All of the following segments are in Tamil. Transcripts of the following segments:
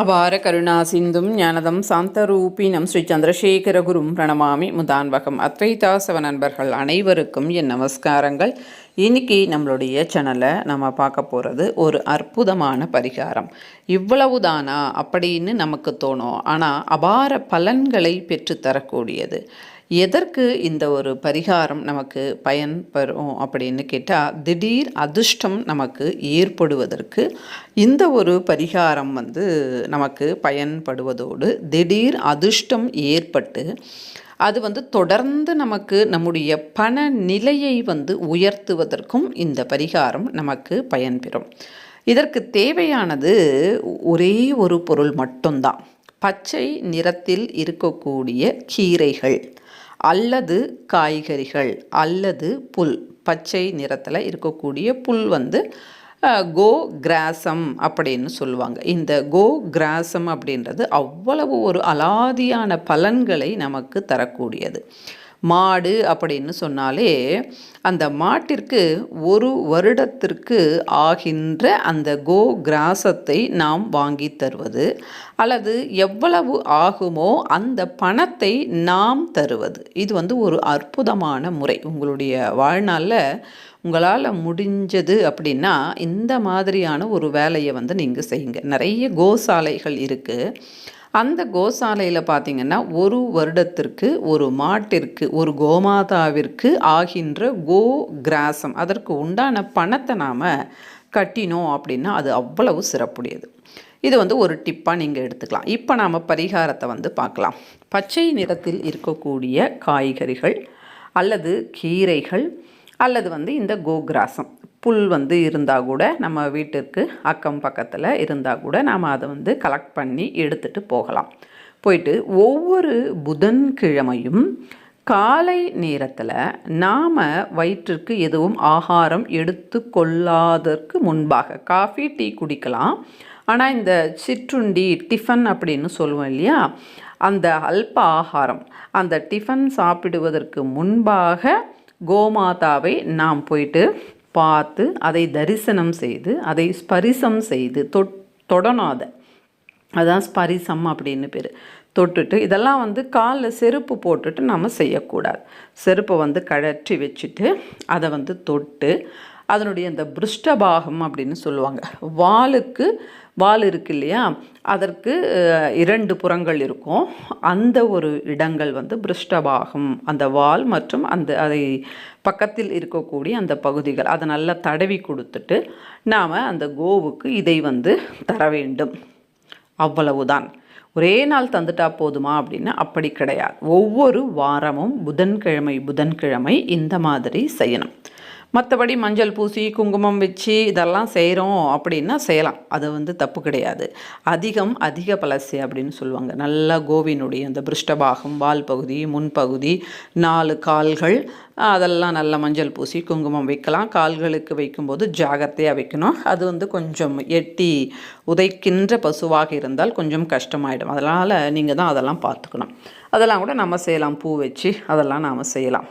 அபார கருணா சிந்தும் ஞானதம் சாந்தரூபினம் ஸ்ரீ சந்திரசேகரகுரும் பிரணமாமி முதான்வகம். அத்வைதாசவ நண்பர்கள் அனைவருக்கும் என் நமஸ்காரங்கள். இன்னைக்கு நம்மளுடைய சேனலை நம்ம பார்க்க போகிறது ஒரு அற்புதமான பரிகாரம். இவ்வளவு தானா அப்படின்னு நமக்கு தோணும். ஆனால் அபார பலன்களை பெற்றுத்தரக்கூடியது. எதற்கு இந்த ஒரு பரிகாரம் நமக்கு பயன்பெறும் அப்படின்னு கேட்டால் திடீர் அதிர்ஷ்டம் நமக்கு ஏற்படுவதற்கு இந்த ஒரு பரிகாரம் வந்து நமக்கு பயன்படுவதோடு திடீர் அதிர்ஷ்டம் ஏற்பட்டு அது வந்து தொடர்ந்து நமக்கு நம்முடைய பண நிலையை வந்து உயர்த்துவதற்கும் இந்த பரிகாரம் நமக்கு பயன்பெறும் இதற்கு தேவையானது ஒரே ஒரு பொருள் மட்டும்தான். பச்சை நிறத்தில் இருக்கக்கூடிய கீரைகள். அல்லது காய்கறிகள் அல்லது புல். பச்சை நிறத்தில் இருக்கக்கூடிய புல் வந்து கோ கிராசம் அப்படின்னு சொல்லுவாங்க. இந்த கோ கிராசம் அப்படின்றது அவ்வளவு ஒரு அலாதியான பலன்களை நமக்கு தரக்கூடியது. மாடு அப்படின்னு சொன்னாலே அந்த மாட்டிற்கு ஒரு வருடத்திற்கு ஆகின்ற அந்த கோ கிராசத்தை நாம் வாங்கி தருவது அல்லது எவ்வளவு ஆகுமோ அந்த பணத்தை நாம் தருவது. இது வந்து ஒரு அற்புதமான முறை. உங்களுடைய வாழ்நாளில் உங்களால் முடிஞ்சது அப்படின்னா இந்த மாதிரியான ஒரு வேலையை வந்து நீங்கள் செய்யுங்க. நிறைய கோசாலைகள் இருக்குது அந்த கோசாலையில் பார்த்தீங்கன்னா ஒரு வருடத்திற்கு ஒரு மாட்டிற்கு ஒரு கோமாதாவிற்கு ஆகின்ற கோ கிராசம். அதற்கு உண்டான பணத்தை நாம் கட்டினோம் அப்படின்னா அது அவ்வளவு சிறப்புடையது. இது வந்து ஒரு டிப்பாக நீங்கள் எடுத்துக்கலாம். இப்போ நாம் பரிகாரத்தை வந்து பார்க்கலாம். பச்சை நிறத்தில் இருக்கக்கூடிய காய்கறிகள் அல்லது கீரைகள் அல்லது வந்து இந்த கோகிராசம். புல் வந்து இருந்தால் கூட நம்ம வீட்டிற்கு அக்கம் பக்கத்தில் இருந்தால் கூட நாம் அதை வந்து கலெக்ட் பண்ணி எடுத்துகிட்டு போகலாம். போயிட்டு ஒவ்வொரு புதன்கிழமையும் காலை நேரத்தில் நாம் வயிற்றுக்கு எதுவும் ஆகாரம் எடுத்து கொள்ளாதற்கு முன்பாக காஃபி டீ குடிக்கலாம். ஆனால் இந்த சிற்றுண்டி டிஃபன் அப்படின்னு சொல்லுவோம் இல்லையா? அந்த அல்ப ஆகாரம் அந்த டிஃபன் சாப்பிடுவதற்கு முன்பாக கோமாதாவை நாம் போயிட்டு பார்த்து அதை தரிசனம் செய்து அதை ஸ்பரிசம் செய்து தொட் தொடணும் அதை அதான் ஸ்பரிசம் அப்படின்னு பேர். தொட்டுட்டு இதெல்லாம் வந்து காலில் செருப்பு போட்டுட்டு நம்ம செய்யக்கூடாது. செருப்பை வந்து கழற்றி வச்சுட்டு அதை வந்து தொட்டு அதனுடைய அந்த பிருஷ்டபாகம் அப்படின்னு சொல்லுவாங்க. வாலுக்கு வால் இருக்கு இல்லையா? அதற்கு இரண்டு புறங்கள் இருக்கும். அந்த ஒரு இடங்கள் வந்து பிருஷ்டபாகம். அந்த வால் மற்றும் அந்த அதை பக்கத்தில் இருக்கக்கூடிய அந்த பகுதிகள். அதை நல்லா தடவி கொடுத்துட்டு நாம் அந்த கோவுக்கு இதை வந்து தர வேண்டும். அவ்வளவுதான். ஒரே நாள் தந்துட்டா போதுமா அப்படின்னா அப்படி கிடையாது. ஒவ்வொரு வாரமும் புதன்கிழமை புதன்கிழமை இந்த மாதிரி செய்யணும். மற்றபடி மஞ்சள் பூசி குங்குமம் வச்சு இதெல்லாம் செய்கிறோம் அப்படின்னா செய்யலாம். அது வந்து தப்பு கிடையாது. அதிகம் அதிக பலசி அப்படின்னு சொல்லுவாங்க. நல்லா கோவினுடைய அந்த பிருஷ்டபாகம் வால் பகுதி முன்பகுதி நாலு கால்கள் அதெல்லாம் நல்லா மஞ்சள் பூசி குங்குமம் வைக்கலாம். கால்களுக்கு வைக்கும்போது ஜாகிரதையாக வைக்கணும். அது வந்து கொஞ்சம் எட்டி உதைக்கின்ற பசுவாக இருந்தால் கொஞ்சம் கஷ்டமாயிடும். அதனால் நீங்கள் தான் அதெல்லாம் பார்த்துக்கணும். அதெல்லாம் கூட நம்ம செய்யலாம். பூ வச்சு அதெல்லாம் நாம் செய்யலாம்.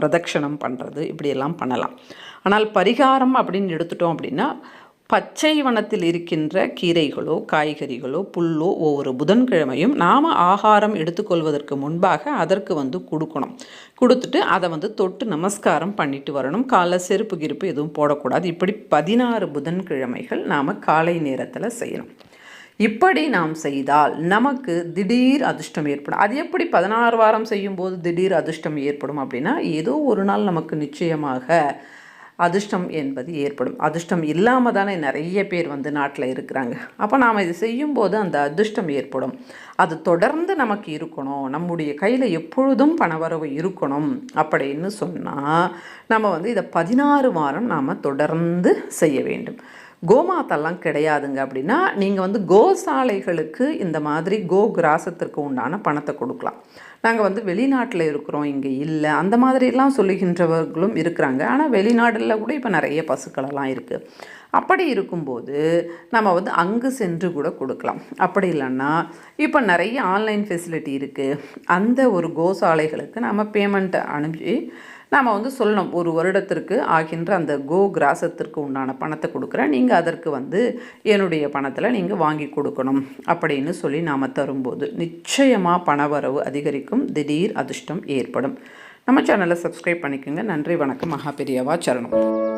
பிரதட்சணம் பண்ணுறது இப்படியெல்லாம் பண்ணலாம். ஆனால் பரிகாரம் அப்படின்னு எடுத்துட்டோம் அப்படின்னா பச்சை வனத்தில் இருக்கின்ற கீரைகளோ காய்கறிகளோ புல்லோ ஒவ்வொரு புதன்கிழமையும் நாம் ஆகாரம் எடுத்துக்கொள்வதற்கு முன்பாக அதற்கு வந்து கொடுக்கணும். கொடுத்துட்டு அதை வந்து தொட்டு நமஸ்காரம் பண்ணிட்டு வரணும். காலை செருப்பு கிருப்பு எதுவும் போடக்கூடாது. இப்படி பதினாறு புதன்கிழமைகள் நாம் காலை நேரத்தில் செய்யணும். இப்படி நாம் செய்தால் நமக்கு திடீர் அதிர்ஷ்டம் ஏற்படும். அது எப்படி பதினாறு வாரம் செய்யும்போது திடீர் அதிர்ஷ்டம் ஏற்படும் அப்படின்னா ஏதோ ஒரு நாள் நமக்கு நிச்சயமாக அதிர்ஷ்டம் என்பது ஏற்படும். அதிர்ஷ்டம் இல்லாமல் தானே நிறைய பேர் வந்து நாட்டில் இருக்கிறாங்க. அப்போ நாம் இது செய்யும்போது அந்த அதிர்ஷ்டம் ஏற்படும். அது தொடர்ந்து நமக்கு இருக்கணும். நம்முடைய கையில் எப்பொழுதும் பணவரவு இருக்கணும் அப்படின்னு சொன்னால் நம்ம வந்து இதை பதினாறு வாரம் நாம் தொடர்ந்து செய்ய வேண்டும். கோமாத்தெல்லாம் கிடையாதுங்க. அப்படின்னா நீங்கள் வந்து கோசாலைகளுக்கு இந்த மாதிரி கோ கிராசத்திற்கு உண்டான பணத்தை கொடுக்கலாம். நாங்கள் வந்து வெளிநாட்டில் இருக்கிறோம் இங்கே இல்லை. அந்த மாதிரிலாம் சொல்லுகின்றவர்களும் இருக்கிறாங்க. ஆனால் வெளிநாடில் கூட இப்போ நிறைய பசுக்களெல்லாம் இருக்குது அப்படி இருக்கும்போது நம்ம வந்து அங்கு சென்று கூட கொடுக்கலாம். அப்படி இல்லைன்னா இப்போ நிறைய ஆன்லைன் ஃபெசிலிட்டி இருக்குது அந்த ஒரு கோசாலைகளுக்கு நம்ம பேமெண்ட்டை அனுப்பி நாம் வந்து சொல்லணும் ஒரு வருடத்திற்கு ஆகின்ற அந்த கோ கிராசத்திற்கு உண்டான பணத்தை கொடுக்குறேன். நீங்கள் அதற்கு வந்து என்னுடைய பணத்தில் நீங்கள் வாங்கி கொடுக்கணும் அப்படின்னு சொல்லி நாம் தரும்போது நிச்சயமாக பணவரவு அதிகரிக்கும் திடீர் அதிர்ஷ்டம் ஏற்படும். நம்ம சேனலை சப்ஸ்கிரைப் பண்ணிக்கோங்க. நன்றி வணக்கம். மகாபெரியவா சரணம்.